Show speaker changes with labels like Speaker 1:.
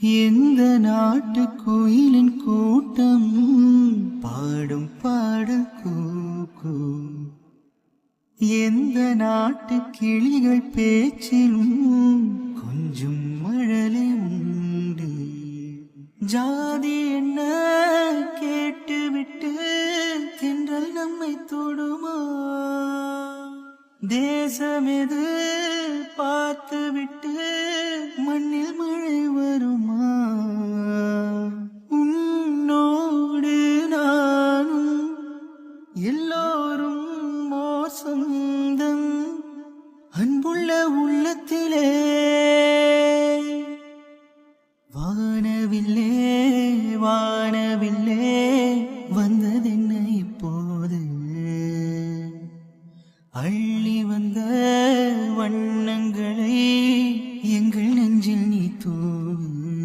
Speaker 1: எந்த நாட்டு கோயிலின் கூட்டம்? பாடும் பாடல் கூக்கு எந்த நாட்டு கிளிகள் பேச்சிலும் கொஞ்சம் மழலை உண்டு. ஜாதி என்ன கேட்டுவிட்டு தின்றல் நம்மை தொடுமா? தேசம் எது எல்லோரும் சொந்தம் அன்புள்ள உள்ளத்திலே. வானவில்லே வானவில்லே வந்ததென்ன இப்போது? அள்ளி வந்த வண்ணங்களை எங்கள் நெஞ்சில் நீ தூவு